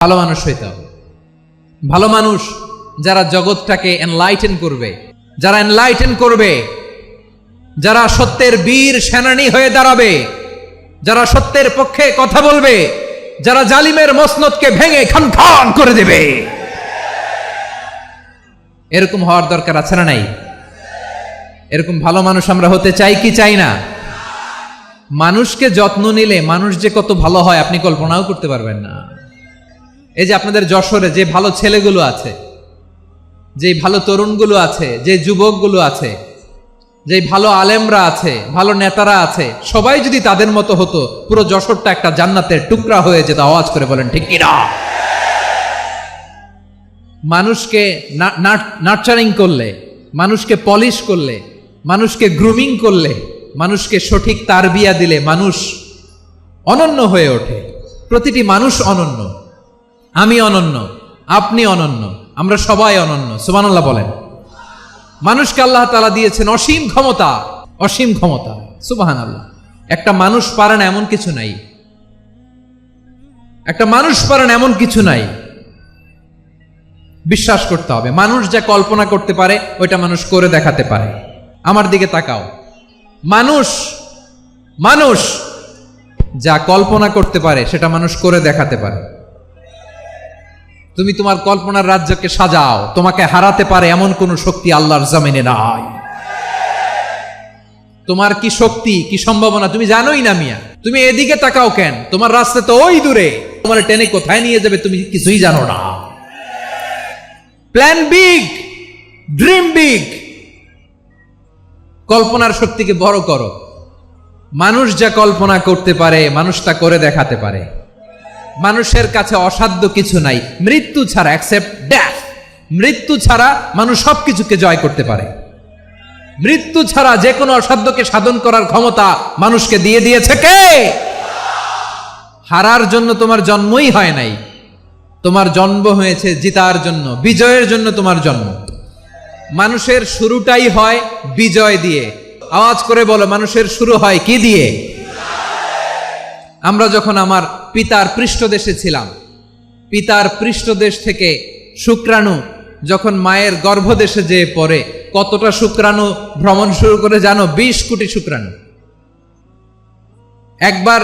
ভালো মানুষ হইতে হবে। ভালো মানুষ যারা জগৎটাকে এনলাইটেন করবে, যারা এনলাইটেন করবে, যারা সত্যের বীর সেনানী হয়ে দাঁড়াবে, যারা সত্যের পক্ষে কথা বলবে, যারা জালিমের মসনদকে ভেঙে খান খান করে দেবে। এরকম হওয়ার দরকার আছে না নাই? এরকম ভালো মানুষ আমরা হতে চাই কি চাই না? মানুষকে যত্ন নিলে মানুষ যে কত ভালো হয় আপনি কল্পনাও করতে পারবেন না। এই যে আপনাদের যশোরে যে ভালো ছেলেগুলো আছে যে ভালো তরুণগুলো আছে যে যুবকগুলো আছে যে ভালো আলেমরা আছে, ভালো নেতারা আছে, সবাই যদি তাদের মতো হতো, পুরো যশোরটা একটা জান্নাতের টুকরা হয়ে যেত, আওয়াজ করে বলেন, ঠিক কিনা? মানুষকে নার্চারিং করলে, মানুষকে পলিশ করলে, মানুষকে গ্রুমিং করলে, মানুষকে সঠিক তারবিয়া দিলে মানুষ অনন্য হয়ে ওঠে। প্রতিটি মানুষ অনন্য। আমি অনন্য, আপনি অনন্য, আমরা সবাই অনন্য, সুবহানাল্লাহ বলেন। মানুষকে আল্লাহ তালা দিয়েছেন অসীম ক্ষমতা অসীম ক্ষমতা সুবাহান আল্লাহ একটা মানুষ পারে না এমন কিছু নাই। একটা মানুষ পারে না এমন কিছু নাই। বিশ্বাস করতে হবে, মানুষ যা কল্পনা করতে পারে, ওইটা মানুষ করে দেখাতে পারে। আমার দিকে তাকাও। মানুষ মানুষ যা কল্পনা করতে পারে, সেটা মানুষ করে দেখাতে পারে। তুমি তোমার কল্পনার রাজ্যকে সাজাও। তোমাকে হারাতে পারে এমন কোন শক্তি আল্লাহর জমিনে নাই। তোমার কি শক্তি, কি সম্ভাবনা, তুমি জানোই না মিয়া। তুমি এদিকে তাকাও কেন? তোমার রাস্তা তো ওই দূরে। তোমার টেনে কোথায় নিয়ে যাবে তুমি কিছুই জানো না। প্ল্যান বিগ ড্রিম বিগ কল্পনার শক্তিকে বড় করো। মানুষ যা কল্পনা করতে পারে, মানুষ তা করে দেখাতে পারে। মানুষের কাছে অসাধ্য কিছু নাই। মৃত্যু ছাড়া অ্যাকসেপ্ট ড্যাথ মৃত্যু ছাড়া মানুষ সবকিছুকে জয় করতে পারে। মৃত্যু ছাড়া যে কোনো অসাধ্যকে সাধন করার ক্ষমতা মানুষকে দিয়ে দিয়েছে কে? হারার জন্য তোমার জন্মই হয় নাই। তোমার জন্ম হয়েছে জিতার জন্য, বিজয়ের জন্য তোমার জন্ম। মানুষের শুরুটাই হয় বিজয় দিয়ে। আওয়াজ করে বলো, মানুষের শুরু হয় কি দিয়ে? আমরা যখন আমার পিতার পৃষ্ঠদেশে ছিলাম, পিতার পৃষ্ঠদেশ থেকে শুক্রাণু যখন মায়ের গর্ভদেশে যেয়ে পড়ে, কতটা শুক্রাণু ভ্রমণ শুরু করে জানো? বিশ কোটি শুক্রাণু। একবার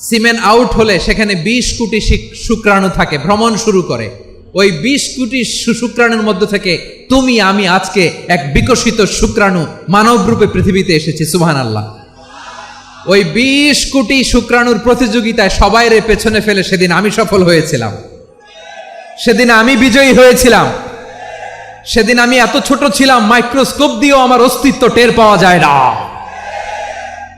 সিমেন্ট আউট হলে সেখানে বিশ কোটি শুক্রাণু থাকে, ভ্রমণ শুরু করে। ওই বিশ কোটি শুক্রাণুর মধ্য থেকে তুমি, আমি আজকে এক বিকশিত শুক্রাণু মানব রূপে পৃথিবীতে এসেছি সুহান আল্লাহ ওই বিশ কোটি শুক্রাণুর প্রতিযোগিতায় সবাই রে পেছনে ফেলে সেদিন আমি সফল হয়েছিলাম। সেদিন আমি বিজয়ী হয়েছিলাম। সেদিন আমি এত ছোট ছিলাম, মাইক্রোস্কোপ দিয়েও আমার অস্তিত্ব টের পাওয়া যায় না।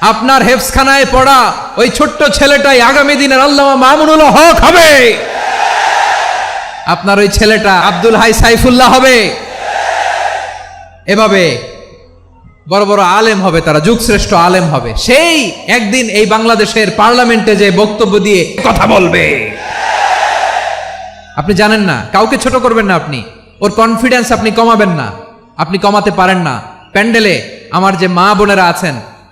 আপনার হেফসখানায় পড়া ওই ছোট্ট ছেলেটাই আগামী দিনের আল্লাহ মামুনুল হক হবে। আপনার ওই ছেলেটা আব্দুল হাই সাইফুল্লাহ হবে। এভাবে বড় বড় আলেম হবে, তারা যুগশ্রেষ্ঠ আলেম হবে। সেই একদিন এই বাংলাদেশের পার্লামেন্টে যে বক্তব্য দিয়ে কথা বলবে। আপনি জানেন না, কাউকে ছোট করবেন না আপনি। ওর কনফিডেন্স আপনি কমাবেন না। আপনি কমাতে পারেন না। প্যান্ডেলে আমার যে মা বোনেরা আছেন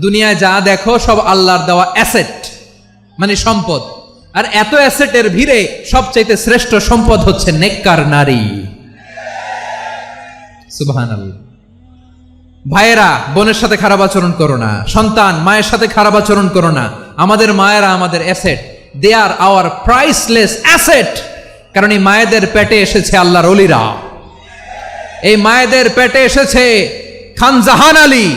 দুনিয়ায় যা দেখো সব আল্লাহর দেওয়া অ্যাসেট মানে সম্পদ। আর এত অ্যাসেটের ভিড়ে সবচাইতে শ্রেষ্ঠ সম্পদ হচ্ছে নেককার নারী। সুবহানাল্লাহ। ভাইয়েরা, বোনের সাথে খারাপ আচরণ করো না। সন্তান, মায়ের সাথে খারাপ আচরণ করো না। আমাদের মায়েরা আমাদের asset they are our priceless asset কারণ এই মায়েদের পেটে এসেছে আল্লাহর অলিরা। এই মায়েদের পেটে এসেছে খান জাহান আলী।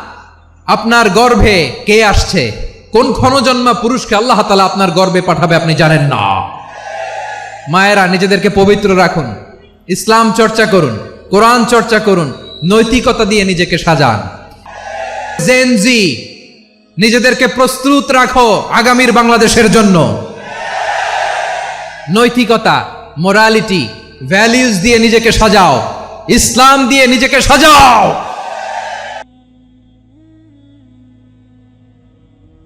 আপনার গর্ভে কে আসছে? কোন ক্ষণজন্মা পুরুষকে আল্লাহ তালা আপনার গর্বে পাঠাবে আপনি জানেন না। মায়েরা, নিজেদেরকে পবিত্র রাখুন। ইসলাম চর্চা করুন, কোরআন চর্চা করুন, নৈতিকতা দিয়ে নিজেকে সাজান। জেনজি নিজেদেরকে প্রস্তুত রাখো আগামীর বাংলাদেশের জন্য। নৈতিকতা মোরালিটি ভ্যালিউজ দিয়ে নিজেকে সাজাও। ইসলাম দিয়ে নিজেকে সাজাও।